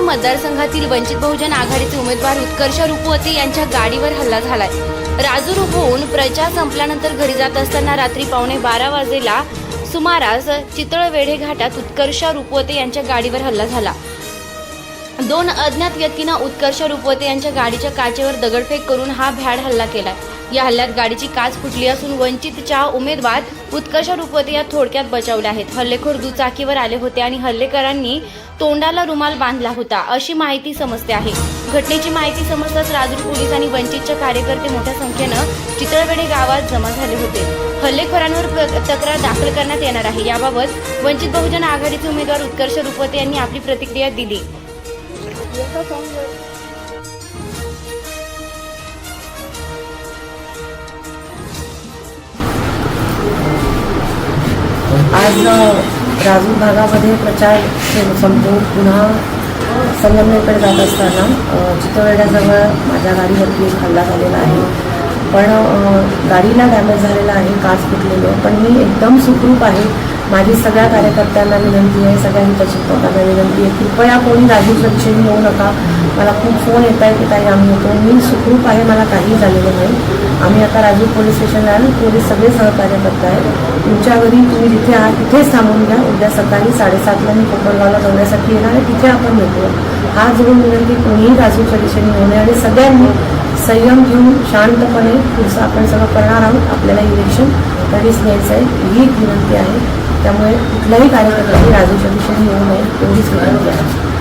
मतदारसंघातील वंचित बहुजन आघाडीचे उमेदवार उत्कर्ष रुपवते यांच्या गाडीवर हल्ला झालाय. राजूर होऊन प्रचार संपल्यानंतर घरी जात असताना रात्री पावणे बारा वाजेला सुमारास चितळवेढे घाटात उत्कर्ष रुपवते यांच्या गाडीवर हल्ला झाला. दोन अज्ञात व्यक्तींना उत्कर्ष रुपवते यांच्या गाडीच्या काचेवर दगडफेक करून हा भ्याड हल्ला केलाय. या हल्ल्यात गाडीची काच फुटली असून वंचितच्या उमेदवार उत्कर्ष रुपवते या थोडक्यात बचावल्या आहेत. हल्लेखोर दुचाकीवर आले होते आणि हल्लेकरांनी तोंडाला रुमाल बांधला होता अशी माहिती समजते आहे. घटनेची माहिती समजताच राजूर पोलीस आणि वंचितच्या कार्यकर्ते मोठ्या संख्येनं चितळवेडे गावात जमा झाले होते. हल्लेखोरांवर प्र- तक्रार दाखल करण्यात येणार आहे. याबाबत वंचित बहुजन आघाडीचे उमेदवार उत्कर्ष रुपवते यांनी आपली प्रतिक्रिया दिली. आज राजू राजूर भागामध्ये प्रचार संपून संपवून पुन्हा संगमनेरकडे जात असताना चित्रवेड्याजवळ माझ्या गाडीवरती एक हल्ला झालेला आहे. पण गाडीला डॅमेज झालेला आहे काच फुटलेलं पण मी एकदम सुखरूप आहे. माझी सगळ्या कार्यकर्त्यांना विनंती आहे सगळ्या हितचिंतकांना विनंती आहे कृपया कोणी राजू दिशेने होऊ नका. मला खूप फोन येत आहे की ताई आम्ही येतो. मी सुखरूप आहे मला काही झालेलं नाही. आम्ही आता राजू पोलीस स्टेशनला आलो. पोलीस सगळे सहकार्य करत आहेत. तुमच्या घरी तुम्ही जिथे आहात तिथेच थांबून घ्या. उद्या सकाळी साडेसातला मी कोपरगावला जाण्यासाठी येणार आणि तिथे आपण भेटू हा जोडून विनंती कोणीही राजूच्या दिशेने होऊ नये आणि सगळ्यांनी संयम घेऊन शांतपणे पुढचं आपण सगळं करणार आहोत. आपल्याला इलेक्शन कधीच न्यायचं आहे. ही विनंती आहे. त्यामुळे कुठल्याही कार्यकर्त्याची राजूच्या दिशेने येऊ नये एवढीच विनंती आहे.